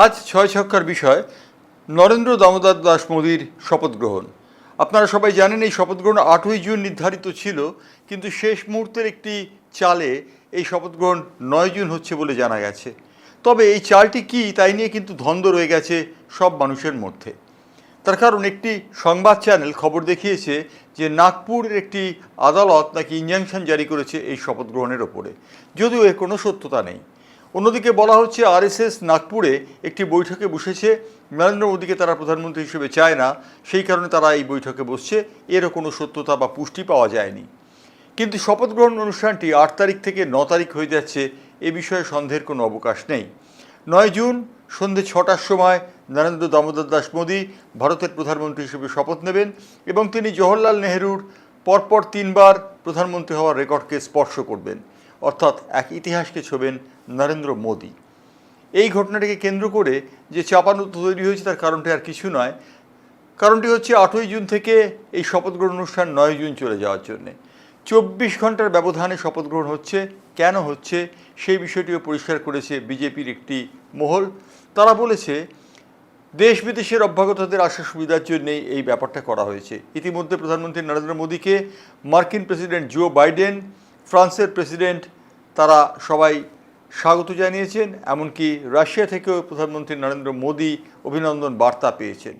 আজ ছয় ছক্কার বিষয়, নরেন্দ্র দামোদর দাস মোদীর শপথ গ্রহণ। আপনারা সবাই জানেন এই শপথ গ্রহণ আটই জুন নির্ধারিত ছিল, কিন্তু শেষ মুহূর্তের একটি চালে এই শপথ গ্রহণ নয় জুন হচ্ছে বলে জানা গেছে। তবে এই চালটি কি তাই নিয়ে কিন্তু ধন্দ রয়ে গেছে সব মানুষের মধ্যে। তার কারণ একটি সংবাদ চ্যানেল খবর দেখিয়েছে যে নাগপুরের একটি আদালত নাকি ইনজাংশন জারি করেছে এই শপথ গ্রহণের ওপরে। যদিও এর কোনো সত্যতা নেই। অন্যদিকে বলা হচ্ছে, আরএসএস নাগপুরে একটি বৈঠকে বসেছে। নরেন্দ্র মোদীকে তারা প্রধানমন্ত্রী হিসেবে চায় না, সেই কারণে তারা এই বৈঠকে বসছে। এরও কোনো সত্যতা বা পুষ্টি পাওয়া যায়নি। কিন্তু শপথ গ্রহণ অনুষ্ঠানটি আট তারিখ থেকে ন তারিখ হয়ে যাচ্ছে, এ বিষয়ে সন্দেহের কোনো অবকাশ নেই। নয় জুন সন্ধে ছটার সময় নরেন্দ্র দামোদর দাস মোদী ভারতের প্রধানমন্ত্রী হিসেবে শপথ নেবেন এবং তিনি জওহরলাল নেহেরুর পরপর তিনবার প্রধানমন্ত্রী হওয়ার রেকর্ডকে স্পর্শ করবেন। অর্থাৎ এক ইতিহাসকে ছোবেন নরেন্দ্র মোদী। এই ঘটনাটিকে কেন্দ্র করে যে চাপানো তৈরি হয়েছে তার কারণটি আর কিছু নয়। কারণটি হচ্ছে আটই জুন থেকে এই শপথ গ্রহণ অনুষ্ঠান নয় জুন চলে যাওয়ার জন্যে। চব্বিশ ঘণ্টার ব্যবধানে শপথ গ্রহণ হচ্ছে, কেন হচ্ছে, সেই বিষয়টিও পরিষ্কার করেছে বিজেপির একটি মহল। তারা বলেছে, দেশ বিদেশের অভ্যাগতদের আসার সুবিধার জন্যেই এই ব্যাপারটা করা হয়েছে। ইতিমধ্যে প্রধানমন্ত্রী নরেন্দ্র মোদীকে মার্কিন প্রেসিডেন্ট জো বাইডেন ফ্রান্সের প্রেসিডেন্ট, তারা সবাই স্বাগত জানিয়েছেন, এমনকি রাশিয়া থেকেও প্রধানমন্ত্রী নরেন্দ্র মোদী অভিনন্দন বার্তা পেয়েছেন।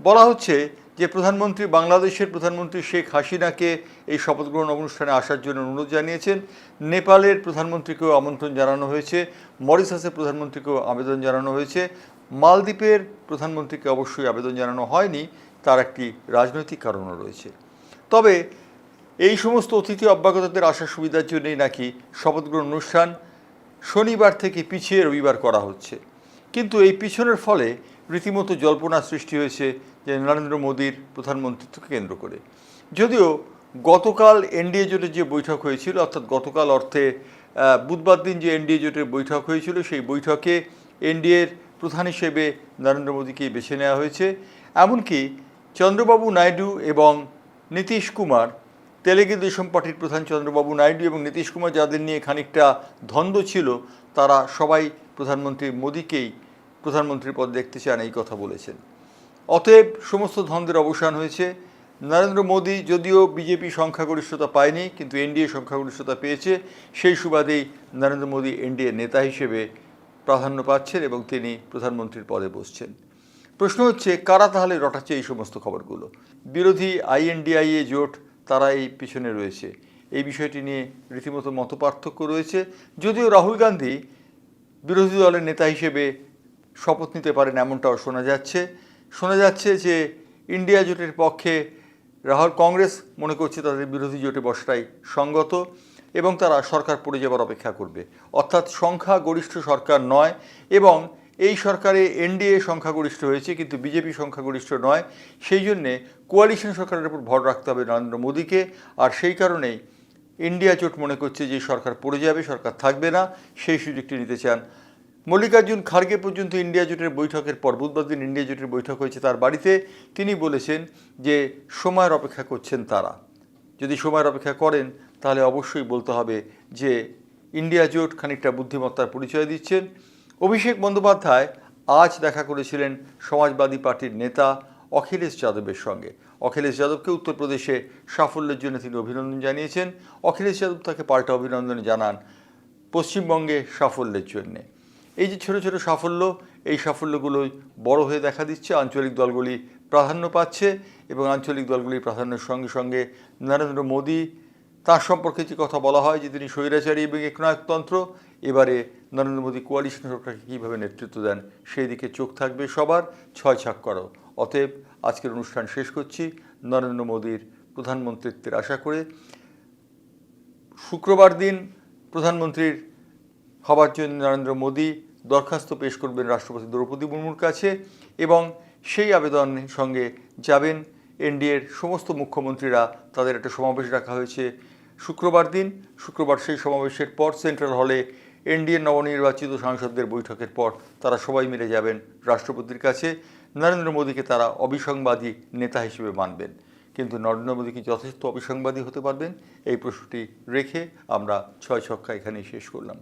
বলা হচ্ছে যে প্রধানমন্ত্রী, বাংলাদেশের প্রধানমন্ত্রী শেখ হাসিনাকে এই শপথ গ্রহণ অনুষ্ঠানে আসার জন্য অনুরোধ জানিয়েছেন। নেপালের প্রধানমন্ত্রীকেও আমন্ত্রণ জানানো হয়েছে। মরিশাসের প্রধানমন্ত্রীকেও আবেদন জানানো হয়েছে। মালদ্বীপের প্রধানমন্ত্রীকে অবশ্যই আবেদন জানানো হয়নি, তার একটি রাজনৈতিক কারণও রয়েছে। তবে এই সমস্ত অতিথি অভ্যাগতদের আসার সুবিধার জন্যই নাকি শপথ গ্রহণ অনুষ্ঠান শনিবার থেকে পিছিয়ে রবিবার করা হচ্ছে। কিন্তু এই পিছনের ফলে রীতিমতো জল্পনা সৃষ্টি হয়েছে যে নরেন্দ্র মোদীর প্রধানমন্ত্রীত্বকে কেন্দ্র করে। যদিও গতকাল এনডিএ জোটের যে বৈঠক হয়েছিল, অর্থাৎ গতকাল অর্থে বুধবার দিন যে এনডিএ জোটের বৈঠক হয়েছিল, সেই বৈঠকে এনডিএর প্রধান হিসেবে নরেন্দ্র মোদীকেই বেছে নেওয়া হয়েছে। এমনকি চন্দ্রবাবু নাইডু এবং নীতিশ কুমার তেলেগু দেশম পার্টির প্রধান চন্দ্রবাবু নাইডু এবং নীতিশ কুমার যাদের নিয়ে খানিকটা দ্বন্দ্ব ছিল, তারা সবাই প্রধানমন্ত্রী মোদীকেই প্রধানমন্ত্রীর পদ দেখতে চান এই কথা বলেছেন। অতএব সমস্ত ধন্দের অবসান হয়েছে। নরেন্দ্র মোদী যদিও বিজেপি সংখ্যাগরিষ্ঠতা পায়নি, কিন্তু এনডিএ সংখ্যাগরিষ্ঠতা পেয়েছে। সেই সুবাদেই নরেন্দ্র মোদী এনডিএ নেতা হিসেবে প্রাধান্য পাচ্ছেন এবং তিনি প্রধানমন্ত্রীর পদে বসছেন। প্রশ্ন হচ্ছে, কারা তাহলে রটাচ্ছে এই সমস্ত খবরগুলো? বিরোধী আইএনডিআইএ জোট তারা এই পিছনে রয়েছে। এই বিষয়টি নিয়ে রীতিমতো মতপার্থক্য রয়েছে। যদিও রাহুল গান্ধী বিরোধী দলের নেতা হিসেবে শপথ নিতে পারেন এমনটাও শোনা যাচ্ছে। শোনা যাচ্ছে যে ইন্ডিয়া জোটের পক্ষে রাহুল কংগ্রেস মনে করছে তাদের বিরোধী জোটে বসাটাই সঙ্গত এবং তারা সরকার পড়ে যাবার অপেক্ষা করবে। অর্থাৎ সংখ্যা গরিষ্ঠ সরকার নয় এবং এই সরকারে এনডিএ সংখ্যাগরিষ্ঠ হয়েছে, কিন্তু বিজেপি সংখ্যাগরিষ্ঠ নয়। সেই জন্যে কোয়ালিশন সরকারের উপর ভর রাখতে হবে নরেন্দ্র মোদীকে। আর সেই কারণেই ইন্ডিয়া জোট মনে করছে যে সরকার পড়ে যাবে, সরকার থাকবে না। সেই সুযোগটি নিতে চান মল্লিকার্জুন খার্গে পর্যন্ত ইন্ডিয়া জোটের বৈঠকের পর, বুধবার দিন ইন্ডিয়া জোটের বৈঠক হয়েছে তার বাড়িতে। তিনি বলেছেন যে সময়ের অপেক্ষা করছেন তারা। যদি সময়ের অপেক্ষা করেন, তাহলে অবশ্যই বলতে হবে যে ইন্ডিয়া জোট খানিকটা বুদ্ধিমত্তার পরিচয় দিচ্ছেন। অভিষেক বন্দ্যোপাধ্যায় আজ দেখা করেছিলেন সমাজবাদী পার্টির নেতা অখিলেশ যাদবের সঙ্গে। অখিলেশ যাদবকে উত্তরপ্রদেশে সাফল্যের জন্য তিনি অভিনন্দন জানিয়েছেন। অখিলেশ যাদব তাকে পাল্টা অভিনন্দন জানান পশ্চিমবঙ্গে সাফল্যের জন্যে। এই যে ছোট ছোট সাফল্য, এই সাফল্যগুলোই বড় হয়ে দেখা দিচ্ছে, আঞ্চলিক দলগুলি প্রাধান্য পাচ্ছে এবং আঞ্চলিক দলগুলির প্রাধান্যের সঙ্গে সঙ্গে নরেন্দ্র মোদী তার সম্পর্কে যে কথা বলা হয় যে তিনি স্বৈরাচারী এবং একনায়কতন্ত্র, এবারে নরেন্দ্র মোদী কোয়ালিশন সরকারকে কীভাবে নেতৃত্ব দেন, সেই দিকে চোখ থাকবে সবার, ছয় ছাক করো। অতএব আজকের অনুষ্ঠান শেষ করছি। নরেন্দ্র মোদীর প্রধানমন্ত্রিত্বের আশা করে শুক্রবার দিন প্রধানমন্ত্রীর হবার জন্য নরেন্দ্র মোদী দরখাস্ত পেশ করবেন রাষ্ট্রপতি দ্রৌপদী মুর্মুর কাছে এবং সেই আবেদনের সঙ্গে যাবেন এনডিএর সমস্ত মুখ্যমন্ত্রীরা তাদের একটা সমাবেশ রাখা হয়েছে। শুক্রবার দিন, শুক্রবার সেই সমাবেশের পর সেন্ট্রাল হলে এনডিএর নবনির্বাচিত সাংসদদের বৈঠকের পর তারা সবাই মিলে যাবেন রাষ্ট্রপতির কাছে। নরেন্দ্র মোদীকে তারা অবিসংবাদী নেতা হিসেবে মানবেন। কিন্তু নরেন্দ্র মোদী কি যথেষ্ট অবিসংবাদী হতে পারবেন? এই প্রশ্নটি রেখে আমরা ছয় ছক্কা এখানেই শেষ করলাম।